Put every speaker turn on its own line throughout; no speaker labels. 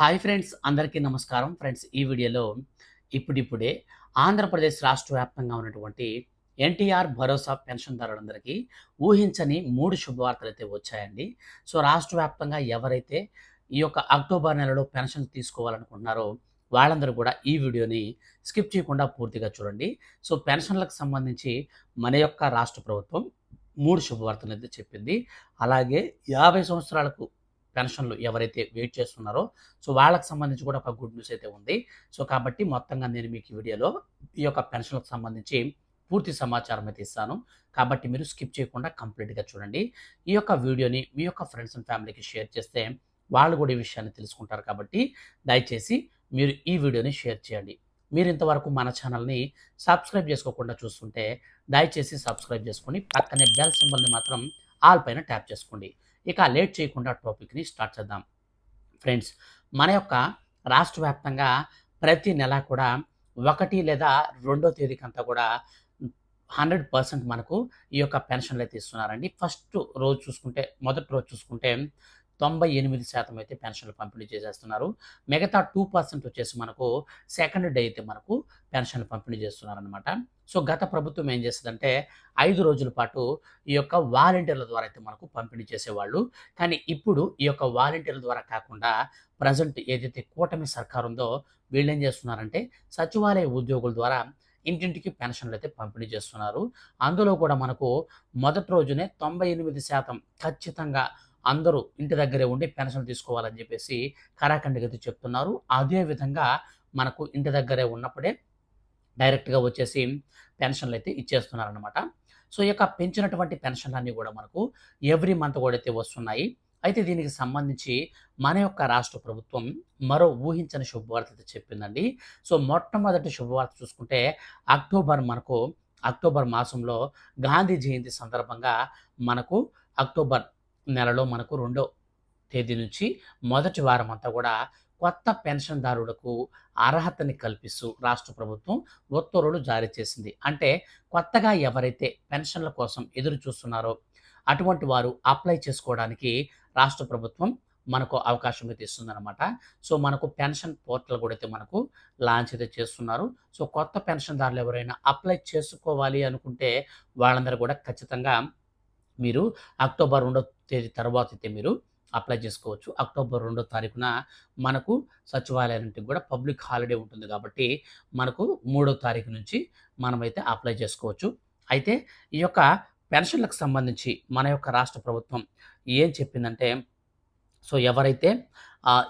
Hi friends అందరికీ నమస్కారం. Friends ఈ వీడియోలో ఇప్పుడిప్పుడే ఆంధ్రప్రదేశ్ రాష్ట్ర వ్యాప్తంగా ఉన్నటువంటి ఎన్టీఆర్ భరోసా పెన్షన్దారులందరికీ ఊహించని మూడు శుభవార్తలు అయితే వచ్చాయండి. సో రాష్ట్ర వ్యాప్తంగా ఎవరైతే ఈ యొక్క అక్టోబర్ నెలలో పెన్షన్ తీసుకోవాలనుకుంటున్నారో వాళ్ళందరూ కూడా ఈ వీడియోని స్కిప్ చేయకుండా పూర్తిగా చూడండి. సో పెన్షన్లకు సంబంధించి మన యొక్క రాష్ట్ర ప్రభుత్వం మూడు శుభవార్తలు అయితే చెప్పింది. అలాగే యాభై సంవత్సరాలకు పెన్షన్లు ఎవరైతే వెయిట్ చేస్తున్నారో సో వాళ్ళకి సంబంధించి కూడా ఒక గుడ్ న్యూస్ అయితే ఉంది. సో కాబట్టి మొత్తంగా నేను మీకు ఈ వీడియోలో ఈ యొక్క పెన్షన్లకు సంబంధించి పూర్తి సమాచారం అయితే ఇస్తాను. కాబట్టి మీరు స్కిప్ చేయకుండా కంప్లీట్గా చూడండి. ఈ యొక్క వీడియోని మీ యొక్క ఫ్రెండ్స్ అండ్ ఫ్యామిలీకి షేర్ చేస్తే వాళ్ళు కూడా ఈ విషయాన్ని తెలుసుకుంటారు కాబట్టి దయచేసి మీరు ఈ వీడియోని షేర్ చేయండి. మీరు ఇంతవరకు మన ఛానల్ని సబ్స్క్రైబ్ చేసుకోకుండా చూస్తుంటే దయచేసి సబ్స్క్రైబ్ చేసుకొని పక్కనే బెల్ సింబల్ని మాత్రం ఆల్ పైన ట్యాప్ చేసుకోండి. ఇక లేట్ చేయకుండా టాపిక్ని స్టార్ట్ చేద్దాం. ఫ్రెండ్స్ మన యొక్క రాష్ట్ర వ్యాప్తంగా ప్రతి నెల కూడా ఒకటి లేదా రెండో తేదీకంతా కూడా హండ్రెడ్ పర్సెంట్ మనకు ఈ యొక్క పెన్షన్లు అయితే ఇస్తున్నారండి. ఫస్ట్ రోజు చూసుకుంటే మొదటి రోజు చూసుకుంటే తొంభై ఎనిమిది శాతం అయితే పెన్షన్లు పంపిణీ చేసేస్తున్నారు. మిగతా టూ పర్సెంట్ వచ్చేసి మనకు సెకండ్ డే అయితే మనకు పెన్షన్లు పంపిణీ చేస్తున్నారనమాట సో గత ప్రభుత్వం ఏం చేస్తుందంటే ఐదు రోజుల పాటు ఈ యొక్క వాలంటీర్ల ద్వారా అయితే మనకు పంపిణీ చేసేవాళ్ళు. కానీ ఇప్పుడు ఈ యొక్క వాలంటీర్ల ద్వారా కాకుండా ప్రజెంట్ ఏదైతే కూటమి సర్కార్ ఉందో వీళ్ళు ఏం చేస్తున్నారంటే సచివాలయ ఉద్యోగుల ద్వారా ఇంటింటికి పెన్షన్లు అయితే పంపిణీ చేస్తున్నారు. అందులో కూడా మనకు మొదటి రోజునే తొంభై ఎనిమిది శాతం ఖచ్చితంగా అందరూ ఇంటి దగ్గరే ఉండి పెన్షన్ తీసుకోవాలని చెప్పేసి కరాఖండ్గా అయితే చెప్తున్నారు. అదేవిధంగా మనకు ఇంటి దగ్గరే ఉన్నప్పుడే డైరెక్ట్గా వచ్చేసి పెన్షన్లు అయితే ఇచ్చేస్తున్నారనమాట సో ఈ యొక్క పెంచినటువంటి పెన్షన్లన్నీ కూడా మనకు ఎవ్రీ మంత్ కూడా అయితే వస్తున్నాయి. అయితే దీనికి సంబంధించి మన యొక్క రాష్ట్ర ప్రభుత్వం మరో ఊహించని శుభవార్త అయితే చెప్పిందండి. సో మొట్టమొదటి శుభవార్త చూసుకుంటే అక్టోబర్ మనకు అక్టోబర్ మాసంలో గాంధీ జయంతి సందర్భంగా మనకు అక్టోబర్ నెలలో మనకు రెండో తేదీ నుంచి మొదటి వారం అంతా కూడా కొత్త పెన్షన్దారులకు అర్హతని కల్పిస్తూ రాష్ట్ర ప్రభుత్వం ఉత్తర్వులు జారీ చేసింది. అంటే కొత్తగా ఎవరైతే పెన్షన్ల కోసం ఎదురు చూస్తున్నారో అటువంటి వారు అప్లై చేసుకోవడానికి రాష్ట్ర ప్రభుత్వం మనకు అవకాశం అయితే ఇస్తుందన్నమాట. సో మనకు పెన్షన్ పోర్టల్ కూడా అయితే మనకు లాంచ్ అయితే చేస్తున్నారు. సో కొత్త పెన్షన్దారులు ఎవరైనా అప్లై చేసుకోవాలి అనుకుంటే వాళ్ళందరూ కూడా ఖచ్చితంగా మీరు అక్టోబర్ రెండో తేదీ తర్వాత అయితే మీరు అప్లై చేసుకోవచ్చు. అక్టోబర్ రెండో తారీఖున మనకు సచివాలయానికి కూడా పబ్లిక్ హాలిడే ఉంటుంది కాబట్టి మనకు మూడో తారీఖు నుంచి మనమైతే అప్లై చేసుకోవచ్చు. అయితే ఈ యొక్క పెన్షన్లకు సంబంధించి మన యొక్క రాష్ట్ర ప్రభుత్వం ఏం చెప్పిందంటే సో ఎవరైతే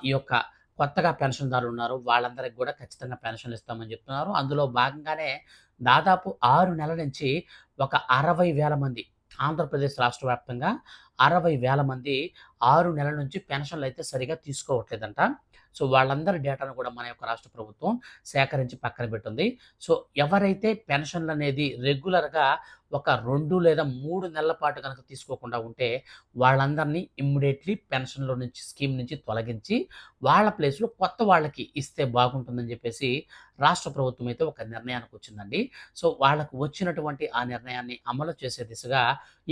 ఈ యొక్క కొత్తగా పెన్షన్దారులు ఉన్నారో వాళ్ళందరికీ కూడా ఖచ్చితంగా పెన్షన్లు ఇస్తామని చెప్తున్నారు. అందులో భాగంగానే దాదాపు ఆరు నెలల నుంచి ఒక అరవై వేల మంది ఆంధ్రప్రదేశ్ రాష్ట్ర వ్యాప్తంగా అరవై వేల మంది ఆరు నెలల నుంచి పెన్షన్లు అయితే సరిగా తీసుకోవట్లేదంట. సో వాళ్ళందరి డేటాను కూడా మన యొక్క రాష్ట్ర ప్రభుత్వం సేకరించి పక్కన పెట్టింది. సో ఎవరైతే పెన్షన్లు అనేది రెగ్యులర్గా ఒక రెండు లేదా మూడు నెలల పాటు కనుక తీసుకోకుండా ఉంటే వాళ్ళందరినీ ఇమ్మీడియట్లీ పెన్షన్లో నుంచి స్కీమ్ నుంచి తొలగించి వాళ్ళ ప్లేస్లో కొత్త వాళ్ళకి ఇస్తే బాగుంటుందని చెప్పేసి రాష్ట్ర ప్రభుత్వం అయితే ఒక నిర్ణయానికి వచ్చిందండి. సో వాళ్ళకు వచ్చినటువంటి ఆ నిర్ణయాన్ని అమలు చేసే దిశగా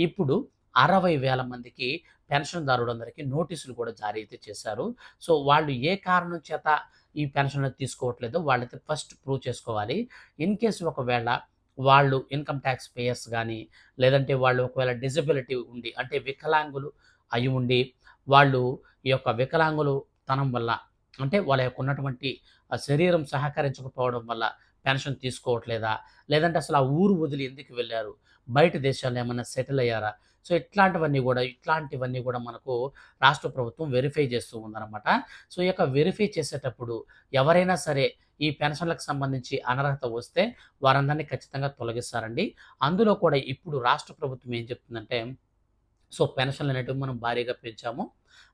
ఇప్పుడు అరవై వేల మందికి పెన్షన్దారులందరికీ నోటీసులు కూడా జారీ అయితే చేశారు. సో వాళ్ళు ఏ కారణం చేత ఈ పెన్షన్ తీసుకోవట్లేదో వాళ్ళైతే ఫస్ట్ ప్రూవ్ చేసుకోవాలి. ఇన్ కేసు ఒకవేళ వాళ్ళు ఇన్కమ్ ట్యాక్స్ పేయర్స్ కానీ లేదంటే వాళ్ళు ఒకవేళ డిజబిలిటీ ఉండి అంటే వికలాంగులు అయి ఉండి వాళ్ళు ఈ యొక్క వికలాంగులు తనం వల్ల అంటే వాళ్ళ యొక్క ఉన్నటువంటి శరీరం సహకరించకపోవడం వల్ల పెన్షన్ తీసుకోవట్లేదా? లేదంటే అసలు ఆ ఊరు వదిలి ఎందుకు వెళ్ళారు? బయట దేశాల్లో ఏమైనా సెటిల్ అయ్యారా? సో ఇట్లాంటివన్నీ కూడా ఇట్లాంటివన్నీ కూడా మనకు రాష్ట్ర ప్రభుత్వం వెరిఫై చేస్తూ ఉందన్నమాట. సో ఈ యొక్క వెరిఫై చేసేటప్పుడు ఎవరైనా సరే ఈ పెన్షన్లకు సంబంధించి అనర్హత వస్తే వారందరినీ ఖచ్చితంగా తొలగిస్తారండి. అందులో కూడా ఇప్పుడు రాష్ట్ర ప్రభుత్వం ఏం చెప్తుందంటే సో పెన్షన్లు అనేటివి మనం భారీగా పెంచాము.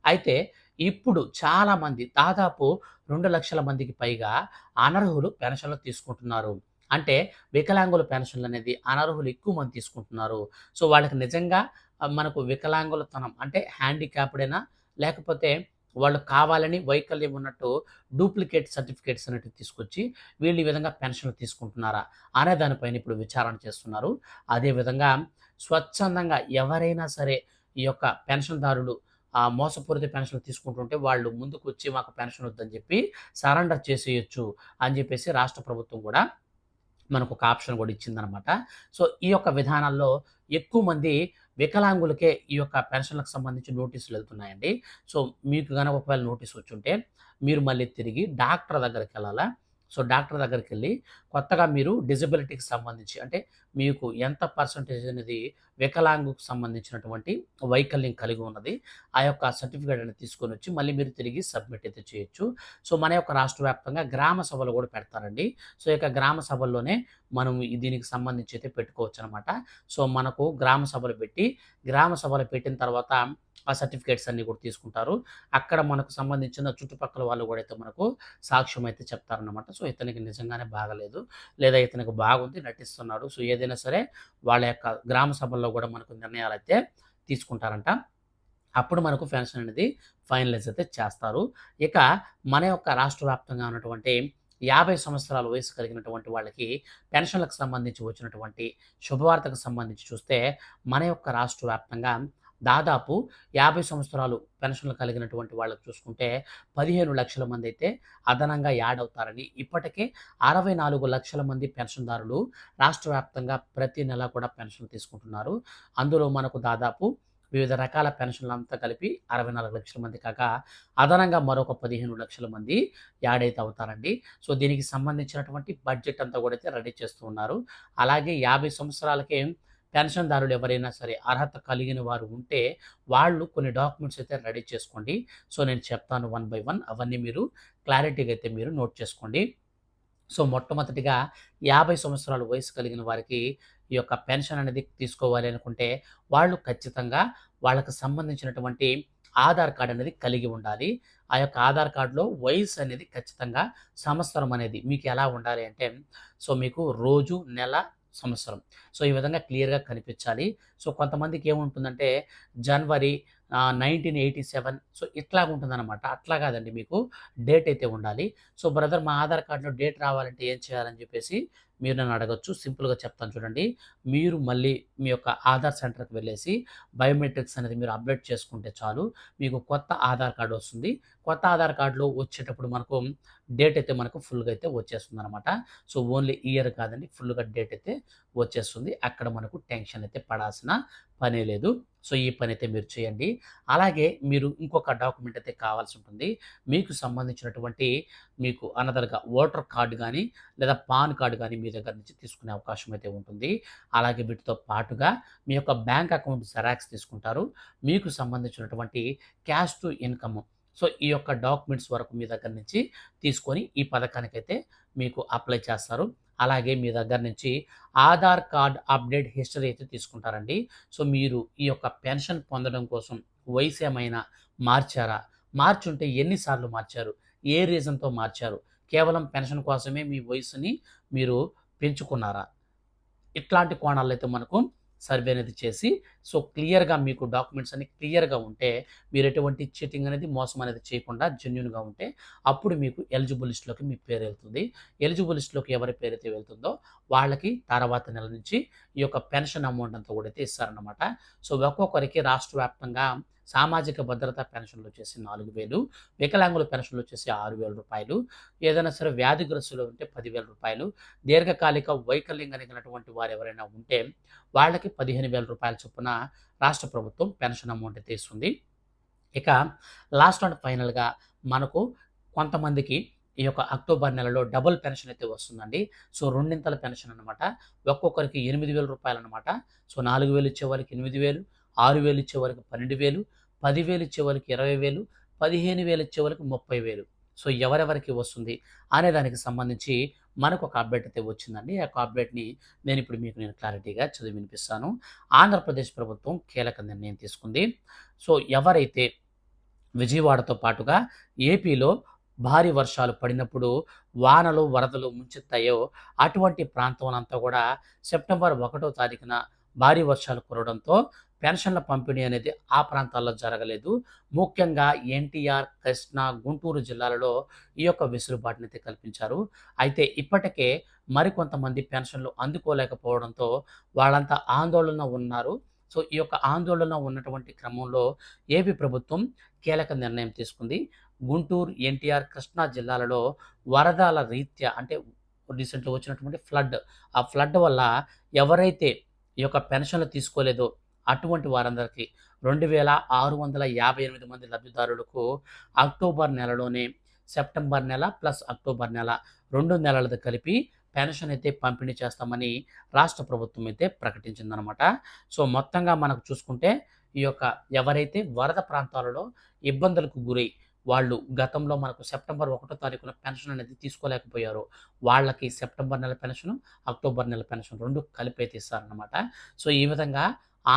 అయితే ఇప్పుడు చాలామంది దాదాపు రెండు లక్షల మందికి పైగా అనర్హులు పెన్షన్లు తీసుకుంటున్నారు. అంటే వికలాంగుల పెన్షన్లు అనేది అనర్హులు ఎక్కువ మంది తీసుకుంటున్నారు. సో వాళ్ళకి నిజంగా మనకు వికలాంగులతనం అంటే హ్యాండిక్యాప్డేనా లేకపోతే వాళ్ళు కావాలని వైకల్యం ఉన్నట్టు డూప్లికేట్ సర్టిఫికేట్స్ అనేవి తీసుకొచ్చి వీళ్ళు ఈ విధంగా పెన్షన్లు తీసుకుంటున్నారా అనే దానిపైన ఇప్పుడు విచారణ చేస్తున్నారు అదేవిధంగా స్వచ్ఛందంగా ఎవరైనా సరే ఈ యొక్క పెన్షన్దారులు ఆ మోసపూరిత పెన్షన్‌లు తీసుకుంటుంటే వాళ్ళు ముందుకొచ్చి మాకు పెన్షన్ వద్దని చెప్పి సరెండర్ చేసేయొచ్చు అని చెప్పేసి రాష్ట్ర ప్రభుత్వం కూడా మనకు ఒక ఆప్షన్ కూడా ఇచ్చిందనమాట. సో, ఈ యొక్క విధానాల్లో ఎక్కువ మంది వికలాంగులకే ఈ యొక్క పెన్షన్‌లకు సంబంధించి నోటీసులెళ్తున్నాయండి. సో, మీకు కనుక ఒకవేళ నోటీస్ వచ్చుంటే మీరు మళ్ళీ తిరిగి డాక్టర్ దగ్గరికి వెళ్ళాలా సో, డాక్టర్ దగ్గరికి వెళ్ళి కొత్తగా మీరు డిజబిలిటీకి సంబంధించి అంటే మీకు ఎంత పర్సెంటేజ్ అనేది వికలాంగుకు సంబంధించినటువంటి వైకల్యం కలిగి ఉన్నది. ఆ యొక్క సర్టిఫికేట్ అనేది తీసుకొని వచ్చి మళ్ళీ మీరు తిరిగి సబ్మిట్ అయితే చేయొచ్చు. సో, మన యొక్క రాష్ట్ర వ్యాప్తంగా గ్రామ సభలు కూడా పెడతారండి. సో, యొక్క గ్రామ సభల్లోనే మనం దీనికి సంబంధించి అయితే పెట్టుకోవచ్చు అనమాట సో, మనకు గ్రామ సభలు పెట్టి, గ్రామ సభలు పెట్టిన తర్వాత ఆ సర్టిఫికేట్స్ అన్నీ కూడా తీసుకుంటారు. అక్కడ మనకు సంబంధించిన చుట్టుపక్కల వాళ్ళు కూడా అయితే మనకు సాక్ష్యం అయితే చెప్తారనమాట. సో, ఇతనికి నిజంగానే బాగాలేదు. లేదా ఇతనికి బాగుంది నటిస్తున్నాడు. సో, ఏదైనా సరే వాళ్ళ యొక్క గ్రామ సభల్లో కూడా మనకు నిర్ణయాలు అయితే తీసుకుంటారంట. అప్పుడు మనకు పెన్షన్ అనేది ఫైనలైజ్ అయితే చేస్తారు. ఇక మన యొక్క రాష్ట్ర వ్యాప్తంగా ఉన్నటువంటి 50 సంవత్సరాల వయసు కలిగినటువంటి వాళ్ళకి పెన్షన్‌లకు సంబంధించి వచ్చినటువంటి శుభవార్తకు సంబంధించి చూస్తే మన యొక్క రాష్ట్ర వ్యాప్తంగా దాదాపు 50 సంవత్సరాలు పెన్షన్‌లు కలిగినటువంటి వాళ్ళకు చూసుకుంటే పదిహేను లక్షల మంది అయితే అదనంగా యాడ్ అవుతారని, ఇప్పటికే 64,00,000 మంది పెన్షన్‌దారులు రాష్ట్ర వ్యాప్తంగా ప్రతి నెల కూడా పెన్షన్ తీసుకుంటున్నారు. అందులో మనకు దాదాపు వివిధ రకాల పెన్షన్‌లంతా కలిపి 64,00,000 మంది కాక అదనంగా మరొక పదిహేను లక్షల మంది యాడ్ అయితే అవుతారండి. సో, దీనికి సంబంధించినటువంటి బడ్జెట్ అంతా కూడా అయితే రెడీ చేస్తూ ఉన్నారు. అలాగే 50 సంవత్సరాలకే పెన్షన్‌దారులు ఎవరైనా సరే అర్హత కలిగిన వారు ఉంటే వాళ్ళు కొన్ని డాక్యుమెంట్స్ అయితే రెడీ చేసుకోండి. సో, నేను చెప్తాను వన్ బై వన్ అవన్నీ మీరు క్లారిటీగా అయితే మీరు నోట్ చేసుకోండి. సో, మొట్టమొదటిగా 50 సంవత్సరాల వయసు కలిగిన వారికి ఈ యొక్క పెన్షన్ అనేది తీసుకోవాలి అనుకుంటే వాళ్ళు ఖచ్చితంగా వాళ్ళకు సంబంధించినటువంటి ఆధార్ కార్డ్ అనేది కలిగి ఉండాలి. ఆ యొక్క ఆధార్ కార్డులో వయసు అనేది ఖచ్చితంగా సంవత్సరం అనేది మీకు ఎలా ఉండాలి అంటే సో, మీకు రోజు, నెల, సంవత్సరం. సో, ఈ విధంగా క్లియర్‌గా కనిపించాలి. సో, కొంతమందికి ఏముంటుందంటే జనవరి నైన్టీన్ ఎయిటీ సెవెన్ సో, ఇట్లాగుంటుందనమాట. అట్లా కాదండి మీకు డేట్ అయితే ఉండాలి. సో, బ్రదర్ మా ఆధార్ కార్డ్‌లో డేట్ రావాలంటే ఏం చేయాలని చెప్పేసి మీరు నన్ను అడగచ్చు సింపుల్‌గా చెప్తాను చూడండి. మీరు మళ్ళీ మీ యొక్క ఆధార్ సెంటర్‌కి వెళ్ళేసి బయోమెట్రిక్స్ అనేది మీరు అప్డేట్ చేసుకుంటే చాలు. మీకు కొత్త ఆధార్ కార్డు వస్తుంది. కొత్త ఆధార్ కార్డులో వచ్చేటప్పుడు మనకు డేట్ అయితే మనకు ఫుల్‌గా అయితే వచ్చేస్తుంది అనమాట సో, ఓన్లీ ఇయర్ కాదండి ఫుల్‌గా డేట్ అయితే వచ్చేస్తుంది. అక్కడ మనకు టెన్షన్ అయితే పడాల్సిన పనే లేదు. సో, ఈ పని అయితే మీరు చేయండి. అలాగే మీరు ఇంకొక డాక్యుమెంట్ అయితే కావాల్సి ఉంటుంది. మీకు సంబంధించినటువంటి మీకు అనదర్‌గా ఓటర్ కార్డు కానీ లేదా పాన్ కార్డు కానీ మీ దగ్గర నుంచి తీసుకునే అవకాశం అయితే ఉంటుంది. అలాగే వీటితో పాటుగా మీ యొక్క బ్యాంక్ అకౌంట్ జెరాక్స్ తీసుకుంటారు. మీకు సంబంధించినటువంటి క్యాష్ టు ఇన్‌కమ్ సో, ఈ యొక్క డాక్యుమెంట్స్ వరకు మీ దగ్గర నుంచి తీసుకొని ఈ పథకానికైతే మీకు అప్లై చేస్తారు. అలాగే మీ దగ్గర నుంచి ఆధార్ కార్డ్ అప్డేట్ హిస్టరీ అయితే తీసుకుంటారండి. సో, మీరు ఈ యొక్క పెన్షన్ పొందడం కోసం వయసు ఏమైనా మార్చారా? మార్చుంటే ఎన్నిసార్లు మార్చారు? ఏ రీజన్‌తో మార్చారు? కేవలం పెన్షన్ కోసమే మీ వయసుని మీరు పెంచుకున్నారా? ఇట్లాంటి కోణాలైతే అయితే మనకు సర్వే అనేది చేసి సో, క్లియర్‌గా మీకు డాక్యుమెంట్స్ అన్ని క్లియర్‌గా ఉంటే మీరు ఎటువంటి చీటింగ్ అనేది, మోసం అనేది చేయకుండా జెన్యున్గా ఉంటే అప్పుడు మీకు ఎలిజిబుల్ లిస్ట్‌లోకి మీ పేరెళ్తుంది. ఎలిజిబుల్ లిస్ట్‌లోకి ఎవరి పేరైతే వెళ్తుందో వాళ్ళకి తర్వాత నెల నుంచి ఈ యొక్క పెన్షన్ అమౌంట్ అంతా కూడా అయితే ఇస్తారనమాట. సో, ఒక్కొక్కరికి రాష్ట్ర వ్యాప్తంగా సామాజిక భద్రత పెన్షన్‌లు వచ్చేసి 4,000 వికలాంగుల పెన్షన్‌లు వచ్చేసి రూ. 6,000 ఏదైనా సరే వ్యాధిగ్రస్తులు ఉంటే పదివేల రూపాయలు దీర్ఘకాలిక వైకల్యం కలిగినటువంటి వారు ఎవరైనా ఉంటే వాళ్ళకి పదిహేను వేల రూపాయల చొప్పున రాష్ట్ర ప్రభుత్వం పెన్షన్ అమౌంట్ అయితే ఇస్తుంది. ఇక లాస్ట్ అండ్ ఫైనల్‌గా మనకు కొంతమందికి ఈ యొక్క అక్టోబర్ నెలలో డబుల్ పెన్షన్ అయితే వస్తుందండి. సో, రెండింతల పెన్షన్ అనమాట. ఒక్కొక్కరికి ఎనిమిది వేల రూపాయలు అనమాట. సో, 4,000 ఇచ్చేవారికి 8,000 6,000 ఇచ్చేవారికి 12,000 10,000 ఇచ్చేవారికి 20,000 15,000 ఇచ్చేవారికి 30,000 సో, ఎవరెవరికి వస్తుంది అనే దానికి సంబంధించి మనకు ఒక అప్డేట్ అయితే వచ్చిందండి. ఆ అప్డేట్‌ని నేను ఇప్పుడు మీకు నేను క్లారిటీగా చదివి వినిపిస్తాను. ఆంధ్రప్రదేశ్ ప్రభుత్వం కీలక నిర్ణయం తీసుకుంది. సో, ఎవరైతే విజయవాడతో పాటుగా ఏపీలో భారీ వర్షాలు పడినప్పుడు వానలు, వరదలు ముంచెత్తాయో అటువంటి ప్రాంతమునంతా కూడా సెప్టెంబర్ ఒకటో తారీఖున భారీ వర్షాలు కురవడంతో పెన్షన్ల పంపిణీ అనేది ఆ ప్రాంతాల్లో జరగలేదు. ముఖ్యంగా ఎన్టీఆర్, కృష్ణా, గుంటూరు జిల్లాలలో ఈ యొక్క వెసులుబాటునైతే కల్పించారు. అయితే ఇప్పటికే మరికొంతమంది పెన్షన్లు అందుకోలేకపోవడంతో వాళ్ళంతా ఆందోళన ఉన్నారు. సో ఈ యొక్క ఆందోళన ఉన్నటువంటి క్రమంలో ఏపీ ప్రభుత్వం కీలక నిర్ణయం తీసుకుంది గుంటూరు ఎన్టీఆర్ కృష్ణా జిల్లాలలో వరదల రీత్యా అంటే రీసెంట్గా వచ్చినటువంటి ఫ్లడ్ ఆ ఫ్లడ్ వల్ల ఎవరైతే ఈ యొక్క పెన్షన్లు తీసుకోలేదో అటువంటి వారందరికీ రెండు వేల ఆరు వందల యాభై ఎనిమిది మంది లబ్ధిదారులకు అక్టోబర్ నెలలోనే సెప్టెంబర్ నెల ప్లస్ అక్టోబర్ నెల రెండు నెలలది కలిపి పెన్షన్ అయితే పంపిణీ చేస్తామని రాష్ట్ర ప్రభుత్వం అయితే ప్రకటించిందనమాట. సో మొత్తంగా మనకు చూసుకుంటే ఈ యొక్క ఎవరైతే వరద ప్రాంతాలలో ఇబ్బందులకు గురై వాళ్ళు గతంలో మనకు సెప్టెంబర్ ఒకటో తారీఖున పెన్షన్ అనేది తీసుకోలేకపోయారు వాళ్ళకి సెప్టెంబర్ నెల పెన్షన్ అక్టోబర్ నెల పెన్షన్ రెండు కలిపి అయితే ఇస్తారనమాట సో ఈ విధంగా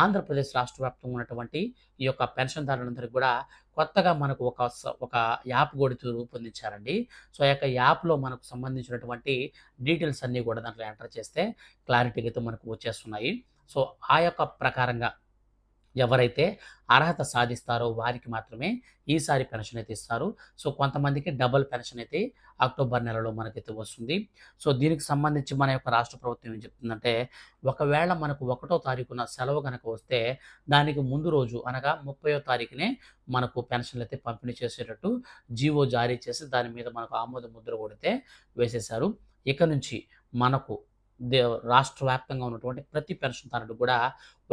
ఆంధ్రప్రదేశ్ రాష్ట్ర వ్యాప్తంగా ఉన్నటువంటి ఈ యొక్క పెన్షన్దారులందరికీ కూడా కొత్తగా మనకు ఒక ఒక యాప్ కూడా రూపొందించారండి. సో ఆ యొక్క యాప్లో మనకు సంబంధించినటువంటి డీటెయిల్స్ అన్నీ కూడా దాంట్లో ఎంటర్ చేస్తే క్లారిటీగా అయితే మనకు వచ్చేస్తున్నాయి. సో ఆ యొక్క ప్రకారంగా ఎవరైతే అర్హత సాధిస్తారో వారికి మాత్రమే ఈసారి పెన్షన్ అయితే ఇస్తారు. సో కొంతమందికి డబుల్ పెన్షన్ అయితే అక్టోబర్ నెలలో మనకైతే వస్తుంది. సో దీనికి సంబంధించి మన యొక్క రాష్ట్ర ప్రభుత్వం ఏం చెప్తుందంటే ఒకవేళ మనకు ఒకటో తారీఖున సెలవు కనుక వస్తే దానికి ముందు రోజు అనగా ముప్పయో తారీఖునే మనకు పెన్షన్లు అయితే పంపిణీ చేసేటట్టు జీవో జారీ చేసి దాని మీద మనకు ఆమోద ముద్ర కొడితే వేసేశారు. ఇక నుంచి మనకు దే రాష్ట్ర వ్యాప్తంగా ఉన్నటువంటి ప్రతి పెన్షన్దారుడు కూడా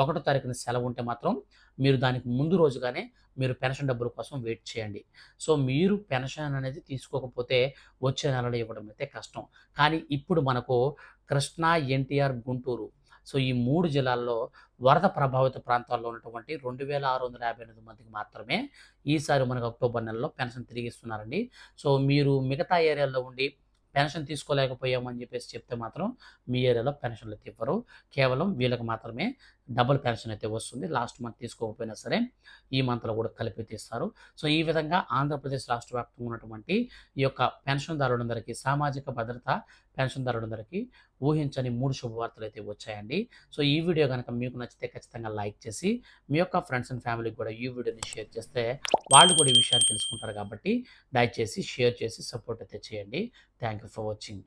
ఒకటో తారీఖున సెలవు ఉంటే మాత్రం మీరు దానికి ముందు రోజుగానే మీరు పెన్షన్ డబ్బుల కోసం వెయిట్ చేయండి. సో మీరు పెన్షన్ అనేది తీసుకోకపోతే వచ్చే నెలలో ఇవ్వడం అయితే కష్టం. కానీ ఇప్పుడు మనకు కృష్ణా ఎన్టీఆర్ గుంటూరు సో ఈ మూడు జిల్లాల్లో వరద ప్రభావిత ప్రాంతాల్లో ఉన్నటువంటి రెండు వేల ఆరు వందల యాభై ఎనిమిది మందికి మాత్రమే ఈసారి మనకు అక్టోబర్ నెలలో పెన్షన్ తిరిగి ఇస్తున్నారండి సో మీరు మిగతా ఏరియాల్లో ఉండి పెన్షన్ తీసుకోలేకపోయామని చెప్పేసి చెప్తే మాత్రం మీ ఏరియాలో పెన్షన్లు అయితే ఇవ్వరు. కేవలం వీళ్ళకి మాత్రమే డబుల్ పెన్షన్ అయితే వస్తుంది. లాస్ట్ మంత్ తీసుకోకపోయినా సరే ఈ మంత్లో కూడా కలిపి తీస్తారు. సో ఈ విధంగా ఆంధ్రప్రదేశ్ రాష్ట్ర వ్యాప్తంగా ఉన్నటువంటి ఈ యొక్క పెన్షన్దారులందరికీ సామాజిక భద్రత పెన్షన్దారులందరికీ ఊహించని మూడు శుభవార్తలు అయితే వచ్చాయండి. సో ఈ వీడియో కనుక మీకు నచ్చితే ఖచ్చితంగా లైక్ చేసి మీ యొక్క ఫ్రెండ్స్ అండ్ ఫ్యామిలీకి కూడా ఈ వీడియోని షేర్ చేస్తే వాళ్ళు కూడా ఈ విషయాన్ని తెలుసుకుంటారు కాబట్టి దయచేసి షేర్ చేసి సపోర్ట్ అయితే చేయండి. Thank you for watching.